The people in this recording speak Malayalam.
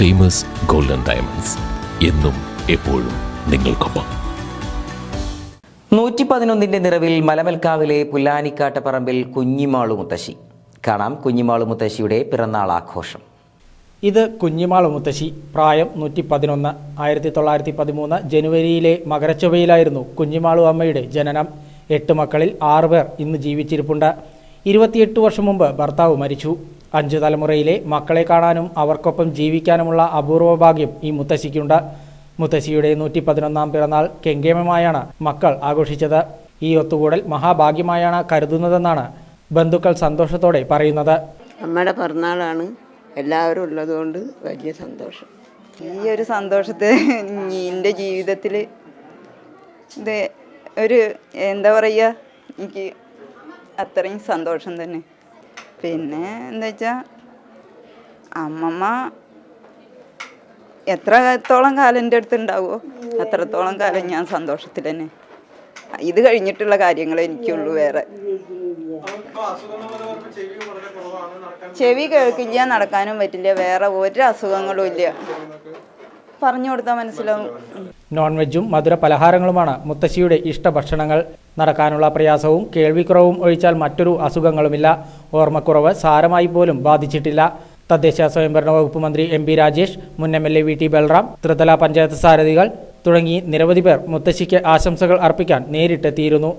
ഫേമസ് ഗോൾഡൻ ഡയമണ്ട്സ് എന്നും എപ്പോഴും നിങ്ങൾക്കൊപ്പം. നൂറ്റി പതിനൊന്നിന്റെ നിറവിൽ മലമൽക്കാവിലെ പുല്ലാനിക്കാട്ടപ്പറമ്പിൽ കുഞ്ഞിമാളു മുത്തശ്ശി. കാണാം കുഞ്ഞിമാളു മുത്തശ്ശിയുടെ പിറന്നാൾ ആഘോഷം. ഇത് കുഞ്ഞിമാളു മുത്തശ്ശി പ്രായം നൂറ്റി പതിനൊന്ന് ആയിരത്തി തൊള്ളായിരത്തി പതിമൂന്ന് ജനുവരിയിലെ മകരച്ചൊവ്വയിലായിരുന്നു കുഞ്ഞിമാളു അമ്മയുടെ ജനനം. എട്ട് മക്കളിൽ ആറുപേർ ഇന്ന് ജീവിച്ചിരിപ്പുണ്ട്. ഇരുപത്തിയെട്ട് വർഷം മുമ്പ് ഭർത്താവ് മരിച്ചു. അഞ്ചു തലമുറയിലെ മക്കളെ കാണാനും അവർക്കൊപ്പം ജീവിക്കാനുമുള്ള അപൂർവ ഭാഗ്യം ഈ മുത്തശ്ശിക്കുണ്ട്. മുത്തശ്ശിയുടെ നൂറ്റി പതിനൊന്നാം പിറന്നാൾ കെങ്കേമമായാണ് മക്കൾ ആഘോഷിച്ചത്. ഈ ഒത്തുകൂടൽ മഹാഭാഗ്യമായാണ് കരുതുന്നതെന്നാണ് ബന്ധുക്കൾ സന്തോഷത്തോടെ പറയുന്നത്. അമ്മയുടെ പിറന്നാളാണ്. എല്ലാവരും ഉള്ളതുകൊണ്ട് വലിയ സന്തോഷം. ഈ ഒരു സന്തോഷത്തെ എന്റെ ജീവിതത്തിൽ ഇത് ഒരു എന്താ പറയുക? എനിക്ക് അത്രയും സന്തോഷം തന്നെ. പിന്നെ എന്താ വെച്ചാൽ അമ്മമ്മ എത്രത്തോളം കാലം എന്റെ അടുത്ത് ഉണ്ടാവുമോ അത്രത്തോളം കാലം ഞാൻ സന്തോഷത്തിൽ തന്നെ. ഇത് കഴിഞ്ഞിട്ടുള്ള കാര്യങ്ങൾ എനിക്കുള്ളൂ വേറെ. ചെവി കേൾക്കില്ല നടക്കാനും പറ്റില്ല വേറെ ഒരു അസുഖങ്ങളും ഇല്ല. പറഞ്ഞു കൊടുത്താൽ മനസ്സിലാവും. നോൺ വെജും മധുര പലഹാരങ്ങളുമാണ് മുത്തശ്ശിയുടെ ഇഷ്ടഭക്ഷണങ്ങൾ നടക്കാനുള്ള പ്രയാസവും കേൾവിക്കുറവും ഒഴിച്ചാൽ മറ്റൊരു അസുഖങ്ങളുമില്ല. ഓർമ്മക്കുറവ് സാരമായി പോലും ബാധിച്ചിട്ടില്ല. തദ്ദേശ സ്വയംഭരണ വകുപ്പ് മന്ത്രി എം പി രാജേഷ് മുൻ M L A V T Balram ത്രിതല പഞ്ചായത്ത് സാരഥികൾ തുടങ്ങി നിരവധി പേർ മുത്തശ്ശിക്ക് ആശംസകൾ അർപ്പിക്കാൻ നേരിട്ടെത്തിയിരുന്നു.